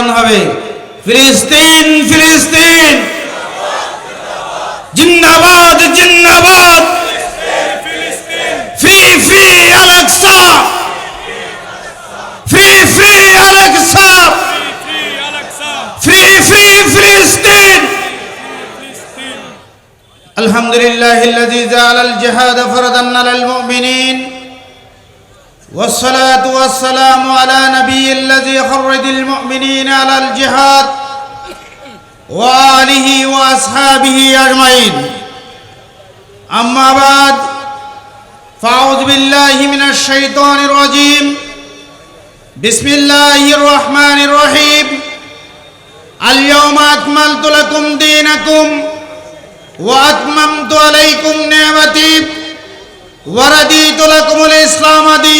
Slogan হবে ফিলিস্তিন ফিলিস্তিন জিন্দাবাদ জিন্দাবাদ free free Alexa free free Alexa free free ফিলিস্তিন الحمد لله الذي جعل الجهاد فرضا على المؤمنين والصلاة والسلام على نبي الذي خرج المؤمنين على الجهاد وآله وأصحابه أجمعين أما بعد فأعوذ بالله من الشيطان الرجيم بسم الله الرحمن الرحيم اليوم أكملت لكم دينكم وأتممت عليكم نعمتي ورديت لكم الإسلام دينا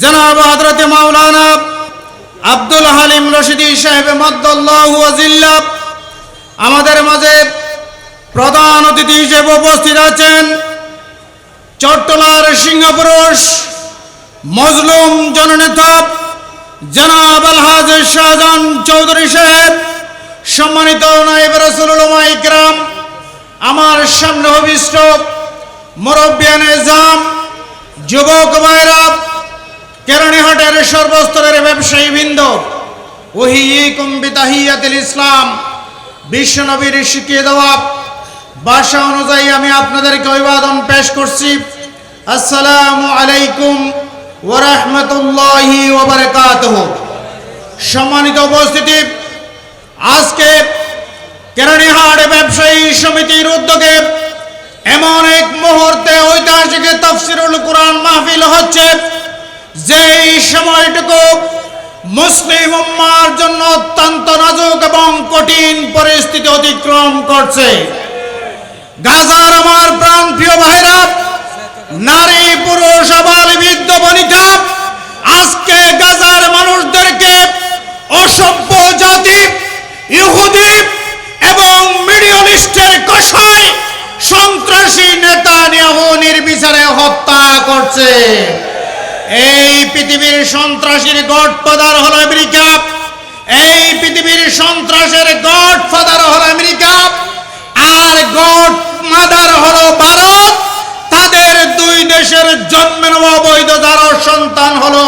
জনাব হজরতে মাওলানা আব্দুল হালিম রশিদি সাহেব মদ্দুল্লাহ আজিল্লা আমাদের মাঝে প্রধান অতিথি হিসেবে উপস্থিত আছেন চট্টলার সিংহপুরুষ মজলুম জননেতা জনাব আলহাজ শাহজাহান চৌধুরী সাহেব, সম্মানিত নাইব রসুল্লাহ ইকরাম, আমার সামনে অভিষ্ট মুরব্বিয়ান এজাম, যুবক ভাইরা কেরানীহাটের সর্বস্তরের ব্যবসায়ী বৃন্দ ওহিকুম বিতাহিয়াতিল ইসলাম। বিশ্বনবীর শিখিয়ে দেওয়া ভাষা অনুযায়ী আমি আপনাদেরকে অভিবাদন পেশ করছি। আসসালামু আলাইকুম ওরহমতুল্লাহি ওবরকাতহ সম্মানিত উপস্থিতি, আজকে কেরানীহাট ব্যবসায়ী সমিতির উদ্যোগে এমন এক মুহূর্তে ঐতিহাসিক তফসিরুল কোরআন মাহফিল হচ্ছে। যেই সময়টুকু মুসলিম উম্মার জন্য অত্যন্ত নাজুক এবং কঠিন পরিস্থিতি অতিক্রম করছে। গাজার আমার প্রাণ প্রিয় ভাইরা, নারী, পুরুষ, আবাল, বৃদ্ধ বনিতা আজকে গাজার মানুষদেরকে অসভ্য জাতি, ইহুদি এবং মিডিয়াল ইস্টের কষায় সন্ত্রাসী নেতা নির্বিচারে হত্যা করছে। এই পৃথিবীর সন্ত্রাসীর গডফাদার হলো আমেরিকা। এই পৃথিবীর সন্ত্রাসের গডফাদার হলো আমেরিকা। আর গড মাদার হলো ভারত। তাদের দুই দেশের জন্মে নেওয়া যার সন্তান হলো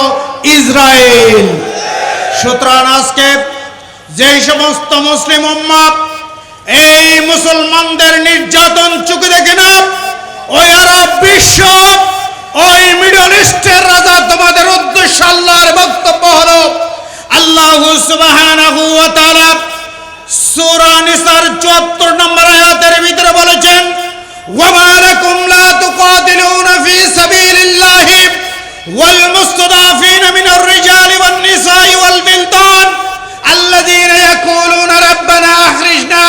ইসরায়েল। সুতরাং আজকে যেই সমস্ত মুসলিম উম্মা এই মুসলমানদের নির্যাতন চুকে দেখে না, ওই আরব বিশ্ব ওই মিডল ইস্টের রাজা তোমাদের উদ্দেশ্য আল্লাহর বক্তব্য হলো আল্লাহ সুবহানাহু ওয়া তাআলা সূরা নিসার 74 নম্বর আয়াতের ভিতরে বলেছেন ওয়ামা লাকুম লা তুকাতিলুনা ফি সাবিলিল্লাহি ওয়াল মুস্তাদাফিনা মিনার রিজালি ওয়ান নিসাই ওয়াল বিলদান الذين يقولون ربنا أخرجنا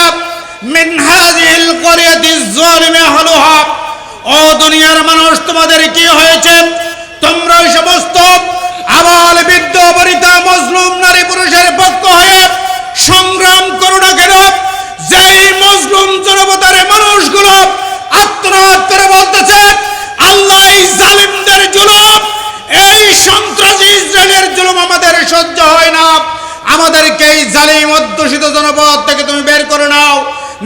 من هذه القرية الظالم أهلها ও দুনিয়ার মানুষ, তোমাদের কি হয়েছে? তোমরা ওই সমস্ত আবাল বৃদ্ধ, বনিতা, মজলুম, নারী, পুরুষের পক্ষ হয়ে সংগ্রাম করো না কেন? যেই মজলুম জনপদার মানুষগুলো আত্মনাদ করে বলতেছে, আল্লাহ জালিমদের জুলুম, এই সন্ত্রাসী ইসরায়েলের জুলুম আমাদের সহ্য হয় না। আমাদেরকে এই জালিম অধ্যুষিত জনপদ থেকে তুমি বের করে নাও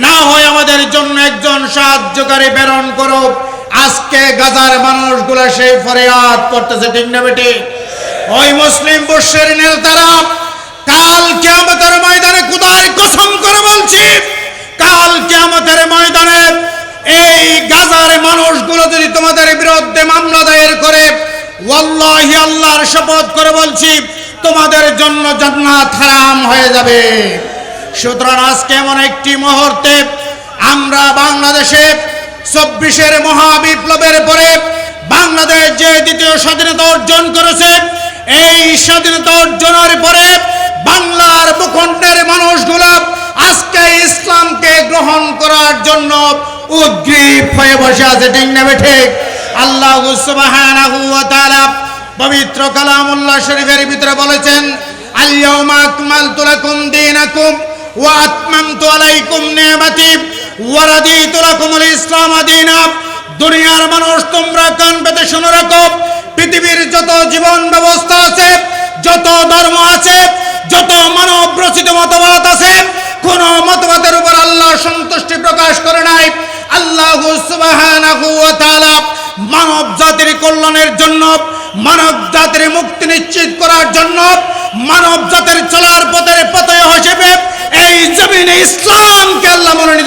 না হয় আমাদের জন্য একজন সাহায্যকারী প্রেরণ করো আজকে গাজার মানুষগুলো সেই ফরিয়াদ করতেছে, ঠিক না বেটি? ওই মুসলিম বর্ষের নেতারা, কাল কেয়ামতের ময়দানে কুদার কসম করে বলছি, কাল কেয়ামতের ময়দানে এই গাজার মানুষগুলো যদি তোমাদের বিরুদ্ধে মামলা দায়ের করে, ওয়াল্লাহি আল্লাহর শপথ করে বলছি, তোমাদের জন্য জান্নাত হারাম হয়ে যাবে। সুতরাং আজকে এমন একটি মুহূর্তে আমরা বাংলাদেশে চব্বিশের মহাবিপ্লবের পরে বাংলাদেশ যে দ্বিতীয় স্বাধীনতা অর্জন করেছে, এই স্বাধীনতা অর্জনের পরে বাংলার ভূখণ্ডের মানুষগুলো আজকে ইসলামকে গ্রহণ করার জন্য উদ্গ্রীব হয়ে বসে আছে, ঠিক নেবে ঠিক? আল্লাহ পবিত্র কালামুল্লাহ শরীফের ভিতরে বলেছেন আল্লাহ আকমালতু লাকুম দিন ওয়া আতমামতু আলাইকুম নিয়ামাতি। ওয়া রাদিতু লাকুমুল ইসলাম দীনা দুনিয়ার মানুষ, তোমরা কান পেতে পৃথিবীর যত জীবন ব্যবস্থা আছে, যত ধর্ম আছে, যত মানব রচিত মতবাদ আছে, কোন মতবাদের উপর আল্লাহ সন্তুষ্টি প্রকাশ করে নাই। মানব জাতির কল্যাণের জন্য, মানব জাতির মুক্তি নিশ্চিত করার জন্য, মানব জাতির চলার পথের পথে হিসেবে এই জমিনে ইসলামকে আল্লাহ মনোনীত